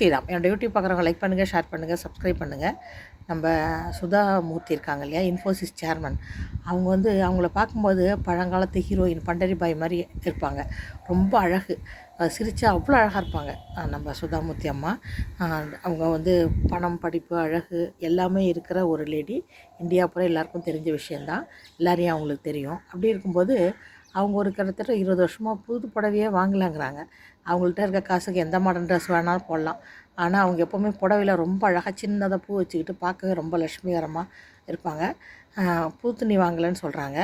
ஸ்ரீராம். என்னோடய யூடியூப் பார்க்குறவங்க லைக் பண்ணுங்கள் ஷேர் பண்ணுங்கள் சப்ஸ்கிரைப் பண்ணுங்கள் நம்ம சுதா மூர்த்தி இருக்காங்க இல்லையா இன்ஃபோசிஸ் சேர்மன் அவங்க வந்து அவங்கள பார்க்கும்போது பழங்காலத்து ஹீரோயின் பண்டரிபாய் மாதிரி இருப்பாங்க. ரொம்ப அழகு. சிரித்தா அவ்வளோ அழகாக இருப்பாங்க. நம்ம சுதாமூர்த்தி அம்மா. அவங்க வந்து பணம் படிப்பு அழகு எல்லாமே இருக்கிற ஒரு லேடி இந்தியா பூரா எல்லாருக்கும் தெரிஞ்ச விஷயந்தான் எல்லாரையும் அவங்களுக்கு தெரியும். அப்படி இருக்கும்போது அவங்க ஒரு கிட்டத்தட்ட இருபது வருஷமாக புது புடவையே வாங்கலாங்கிறாங்க. அவங்கள்ட்ட இருக்க காசுக்கு எந்த மாடர்ன் ட்ரெஸ் வேணாலும் போடலாம். ஆனால் அவங்க எப்போவுமே புடவையில் ரொம்ப அழகாக சின்னதாக பூ வச்சுக்கிட்டு பார்க்கவே ரொம்ப லட்சுமிகரமாக இருப்பாங்க. புது துணி வாங்கலைன்னு சொல்கிறாங்க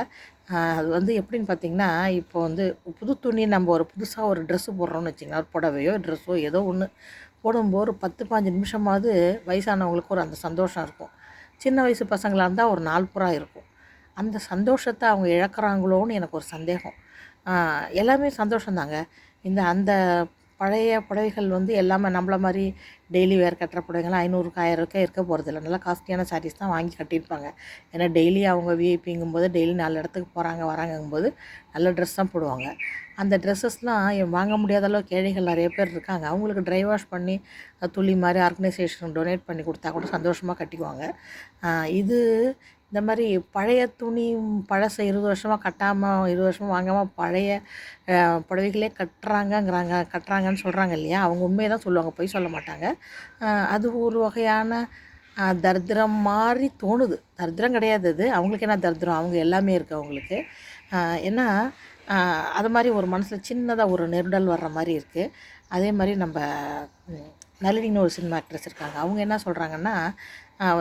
அது வந்து எப்படின்னு பார்த்தீங்கன்னா இப்போ வந்து புது துணி நம்ம ஒரு புதுசாக ஒரு ட்ரெஸ்ஸு போடுறோம்னு வச்சிங்கன்னா ஒரு புடவையோ ட்ரெஸ்ஸோ ஏதோ ஒன்று போடும்போது ஒரு பத்து பாஞ்சு நிமிஷமாவது வயசானவங்களுக்கு ஒரு அந்த சந்தோஷம் இருக்கும். சின்ன வயசு பசங்களாக இருந்தால் ஒரு நாள் புறா இருக்கும். அந்த சந்தோஷத்தை அவங்க இழக்கிறாங்களோன்னு எனக்கு ஒரு சந்தேகம். எல்லாமே சந்தோஷந்தாங்க இந்த அந்த பழைய புடவைகள் வந்து எல்லாமே நம்மள மாதிரி டெய்லி வேறு கட்டுற புடவைங்களாம் ஐநூறுக்கு ஆயிரருக்கே இருக்க போகிறதில்ல நல்லா காஸ்ட்லியான சாரீஸ் தான் வாங்கி கட்டியிருப்பாங்க. ஏன்னா டெய்லி அவங்க விஐபிங்கும் போது டெய்லி நாலு இடத்துக்கு போகிறாங்க வராங்கங்கும்போது நல்ல ட்ரெஸ் தான் போடுவாங்க. அந்த ட்ரெஸ்ஸஸ்லாம் வாங்க முடியாத அளவுக்கு ஏழைகள் நிறைய பேர் இருக்காங்க. அவங்களுக்கு ட்ரை வாஷ் பண்ணி துளி மாதிரி ஆர்கனைசேஷன் டொனேட் பண்ணி கொடுத்தா கூட சந்தோஷமாக கட்டிக்குவாங்க. இது இந்த மாதிரி பழைய துணி பழச இருபது வருஷமாக கட்டாமல் இருபது வருஷமாக வாங்காமல் பழைய புடவைகளே கட்டுறாங்கங்கிறாங்க கட்டுறாங்கன்னு சொல்கிறாங்க இல்லையா? அவங்க உண்மையை தான் சொல்லுவாங்க பொய் சொல்ல மாட்டாங்க. அது ஒரு வகையான தரித்திரம் மாதிரி தோணுது. தரித்திரம் கிடையாது அது. அவங்களுக்கு என்ன தரித்திரம்? அவங்க எல்லாமே இருக்குது அவங்களுக்கு. ஏன்னா அது மாதிரி ஒரு மனசில் சின்னதாக ஒரு நெருடல் வர்ற மாதிரி இருக்குது அதே மாதிரி நம்ம நளினின்னு ஒரு சினிமா ஆக்ட்ரஸ் இருக்காங்க. அவங்க என்ன சொல்கிறாங்கன்னா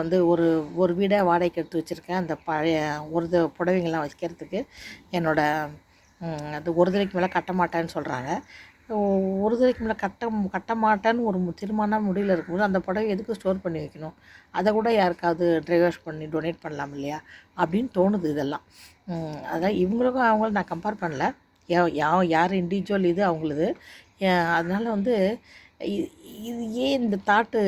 வந்து ஒரு ஒரு வீடை வாடகைக்கு எடுத்து வச்சுருக்கேன். அந்த பழைய ஒரு புடவைங்கள்லாம் வைக்கிறதுக்கு என்னோடய அது ஒரு தடவைக்கு மேலே கட்ட மாட்டேன்னு சொல்கிறாங்க ஒரு தடவைக்கு மேலே கட்ட கட்ட மாட்டேன்னு ஒரு மு- தீர்மான முடிவில் இருக்கும்போது அந்த புடவை எதுக்கு ஸ்டோர் பண்ணி வைக்கணும்? அதை கூட யாருக்காவது ட்ரைவர்ஸ் பண்ணி டொனேட் பண்ணலாம் இல்லையா? அப்படின்னு தோணுது இதெல்லாம். அதான் இவங்களுக்கும் அவங்களும் நான் கம்பேர் பண்ணல. யா யா- யார் இண்டிவிஜுவல் இது அவங்களுது. அதனால் வந்து இது ஏன் இந்த தாட்டு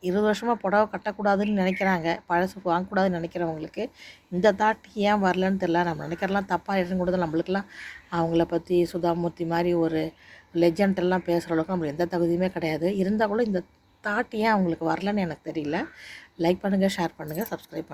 இருபது வருஷமாக புடவை கட்டக்கூடாதுன்னு நினைக்கிறாங்க? பழசு வாங்கக்கூடாதுன்னு நினைக்கிறவங்களுக்கு இந்த தாட் ஏன் வரலன்னு தெரில நம்ம நினைக்கிறலாம் தப்பாக எடுத்துக்கூடாது நம்மளுக்கெல்லாம் அவங்கள பற்றி சுதாமூர்த்தி மாதிரி ஒரு லெஜண்ட் எல்லாம் பேசுகிற அளவுக்கு நம்மளுக்கு எந்த தகுதியுமே கிடையாது. இருந்தால் கூட இந்த தாட் ஏன் அவங்களுக்கு வரலன்னு எனக்கு தெரியல. லைக் பண்ணுங்கள் ஷேர் பண்ணுங்கள் சப்ஸ்கிரைப் பண்ணுங்கள்